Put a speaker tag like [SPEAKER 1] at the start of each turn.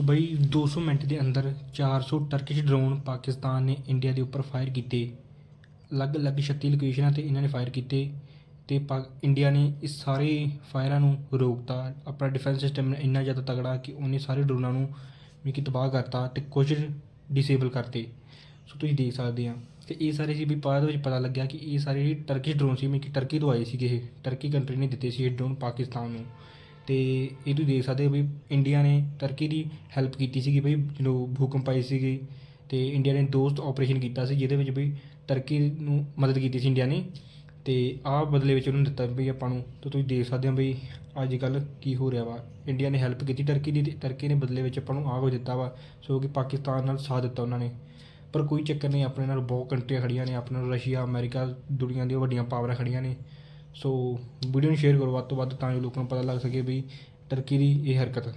[SPEAKER 1] ਸੋ ਬਈ 200 ਮਿੰਟ ਦੇ ਅੰਦਰ 400 ਟਰਕਿਸ਼ ਡਰੋਨ ਪਾਕਿਸਤਾਨ ਨੇ ਇੰਡੀਆ ਦੇ ਉੱਪਰ ਫਾਇਰ ਕੀਤੇ। ਅਲੱਗ-ਅਲੱਗ 36 ਲੋਕੇਸ਼ਨਾਂ ਤੇ ਇਹਨਾਂ ਨੇ ਫਾਇਰ ਕੀਤੇ ਤੇ ਪਾ- ਇੰਡੀਆ ਨੇ ਇਸ ਸਾਰੇ ਫਾਇਰਾਂ ਨੂੰ ਰੋਕਤਾ। ਆਪਣਾ ਡਿਫੈਂਸ ਸਿਸਟਮ ਇੰਨਾ ਜ਼ਿਆਦਾ ਤਗੜਾ ਕਿ ਉਹਨੇ ਸਾਰੇ ਡਰੋਨਾਂ ਨੂੰ ਵੀ ਕਿ ਤਬਾਹ ਕਰਤਾ ਤੇ ਕੁਝ ਡਿਸੇਬਲ ਕਰਤੇ। ਸੋ ਤੁਸੀਂ ਦੇਖ ਸਕਦੇ ਆ ਤੇ ਇਹ ਸਾਰੇ ਜੀ ਵੀ ਬਾਅਦ ਵਿੱਚ ਪਤਾ ਲੱਗਿਆ ਕਿ ਇਹ ਸਾਰੇ ਟਰਕਿਸ਼ ਡਰੋਨ ਸੀ ਮੈਂ ਕਿ ਟਰਕੀ ਤੋਂ ਆਏ ਸੀਗੇ ਇਹ। ਟਰਕੀ ਕੰਟਰੀ ਨੇ ਦਿੱਤੇ ਸੀ ਇਹ ਡਰੋਨ ਪਾਕਿਸਤਾਨ ਨੂੰ। ਅਤੇ ਇਹ ਤੁਸੀਂ ਦੇਖ ਸਕਦੇ ਹੋ ਵੀ ਇੰਡੀਆ ਨੇ ਟਰਕੀ ਦੀ ਹੈਲਪ ਕੀਤੀ ਸੀਗੀ ਬਈ, ਜਦੋਂ ਭੂਕੰਪ ਆਏ ਸੀਗੇ ਤੇ ਇੰਡੀਆ ਨੇ ਦੋਸਤ ਆਪਰੇਸ਼ਨ ਕੀਤਾ ਸੀ, ਜਿਹਦੇ ਵਿੱਚ ਵੀ ਟਰਕੀ ਨੂੰ ਮਦਦ ਕੀਤੀ ਸੀ ਇੰਡੀਆ ਨੇ ਅਤੇ ਆਹ ਬਦਲੇ ਵਿੱਚ ਉਹਨੂੰ ਦਿੱਤਾ ਵੀ ਆਪਾਂ ਨੂੰ। ਤਾਂ ਤੁਸੀਂ ਦੇਖ ਸਕਦੇ ਹੋ ਬਈ ਅੱਜ ਕੱਲ ਕੀ ਹੋ ਰਿਹਾ ਵਾ। ਇੰਡੀਆ ਨੇ ਹੈਲਪ ਕੀਤੀ ਟਰਕੀ ਦੀ ਤੇ ਟਰਕੀ ਨੇ ਬਦਲੇ ਵਿੱਚ ਆਪਾਂ ਨੂੰ ਆਹ ਕੁਝ ਦਿੱਤਾ ਵਾ, ਸੋ ਕਿ ਪਾਕਿਸਤਾਨ ਨਾਲ ਸਾਥ ਦਿੱਤਾ ਉਹਨਾਂ ਨੇ। ਪਰ ਕੋਈ ਚੱਕਰ ਨਹੀਂ, ਆਪਣੇ ਨਾਲ ਬਹੁਤ ਕੰਟਰੀਆਂ ਖੜੀਆਂ ਨੇ, ਆਪਣੇ ਨਾਲ ਰਸ਼ੀਆ, ਅਮਰੀਕਾ ਦੁਨੀਆ ਦੀਆਂ ਵੱਡੀਆਂ ਪਾਵਰਾਂ ਖੜੀਆਂ ਨੇ। ਸੋ ਵੀਡੀਓ ਨੂੰ ਸ਼ੇਅਰ ਕਰੋ, ਵੱਧ ਤੋਂ ਵੱਧ ਤਾਂ ਜੋ ਲੋਕਾਂ ਨੂੰ ਪਤਾ ਲੱਗ ਸਕੇ ਵੀ ਟਰਕੀ ਦੀ ਇਹ ਹਰਕਤ।